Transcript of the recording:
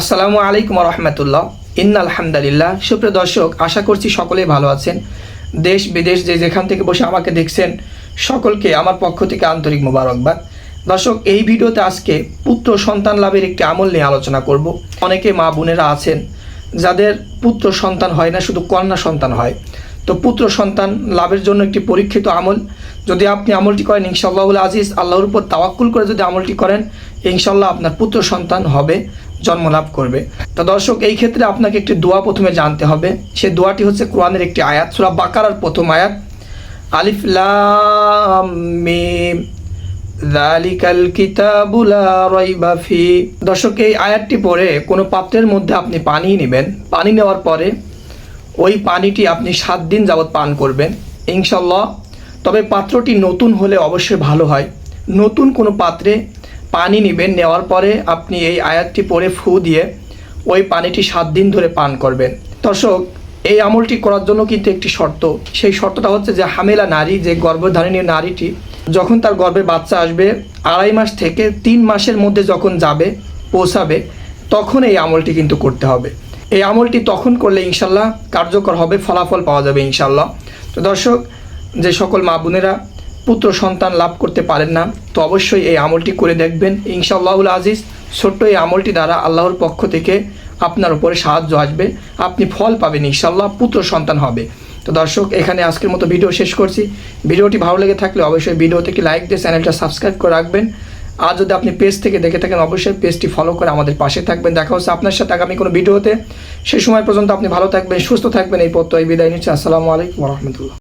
আসসালামু আলাইকুম রহমতুল্লাহ। ইন আলহামদুলিল্লাহ। সুপ্রিয় দর্শক, আশা করছি সকলেই ভালো আছেন। দেশ, বিদেশ যে যেখান থেকে বসে আমাকে দেখছেন, সকলকে আমার পক্ষ থেকে আন্তরিক মোবারকবাদ। দর্শক, এই ভিডিওতে আজকে পুত্র সন্তান লাভের একটি আমল নিয়ে আলোচনা করব। অনেকে মা বোনেরা আছেন, যাদের পুত্র সন্তান হয় না, শুধু কন্যা সন্তান হয়। তো পুত্র সন্তান লাভের জন্য একটি পরীক্ষিত আমল। যদি আপনি আমলটি করেন ইনশাল্লাহ আজিজ, আল্লাহর উপর তাওয়াক্কুল করে যদি আমলটি করেন ইনশাল্লাহ আপনার পুত্র সন্তান হবে। জন্ম লাভ করবে। তো দর্শক, এই ক্ষেত্রে আপনাকে একটি দোয়া প্রথমে জানতে হবে। সে দোয়াটি হচ্ছে কোরআনের একটি আয়াত, সুরা বাকারার প্রথম আয়াত। আলিফ লাম মিম। যালিকাল কিতাবু লা দর্শক, এই আয়াতটি পড়ে কোনো পাত্রের মধ্যে আপনি পানি নেবেন। পানি নেওয়ার পরে ওই পানিটি আপনি সাত দিন যাবৎ পান করবেন ইনশাল্লাহ তবে পাত্রটি নতুন হলে অবশ্যই ভালো হয়। নতুন কোনো পাত্রে পানি নেবেন, নেওয়ার পরে আপনি এই আয়াতটি পরে ফু দিয়ে ওই পানিটি সাত দিন ধরে পান করবেন। দর্শক, এই আমলটি করার জন্য কিন্তু একটি শর্ত। সেই শর্তটা হচ্ছে যে হামেলা নারী, যে গর্ভধারিণী নারীটি যখন তার গর্ভে বাচ্চা আসবে, আড়াই মাস থেকে তিন মাসের মধ্যে যখন যাবে, পৌঁছাবে, তখন এই আমলটি কিন্তু করতে হবে। এই আমলটি তখন করলে ইনশাল্লাহ কার্যকর হবে, ফলাফল পাওয়া যাবে ইনশাল্লাহ। তো দর্শক, যে সকল মা বোনেরা পুত্র সন্তান লাভ করতে পারেন না, তো অবশ্যই এই আমলটি করে দেখবেন। ইনশাআল্লাহুল আজিজ, ছোট্ট এই আমলটি দ্বারা আল্লাহর পক্ষ থেকে আপনার উপরে সাহায্য আসবে, আপনি ফল পাবেন ইনশাল্লাহ পুত্র সন্তান হবে। তো দর্শক, এখানে আজকের মতো ভিডিও শেষ করছি। ভিডিওটি ভালো লেগে থাকলে অবশ্যই ভিডিও থেকে লাইক দিয়ে চ্যানেলটা সাবস্ক্রাইব করে রাখবেন। আর যদি আপনি পেজ থেকে দেখে থাকেন, অবশ্যই পেজটি ফলো করে আমাদের পাশে থাকবেন। দেখা হচ্ছে আপনার সাথে আগামী কোনো ভিডিওতে। সেই সময় পর্যন্ত আপনি ভালো থাকবেন, সুস্থ থাকবেন। এই পত্র এই বিদায় নিচ্ছে। আসসালামু আলাইকুম রহমতুল্লাহ।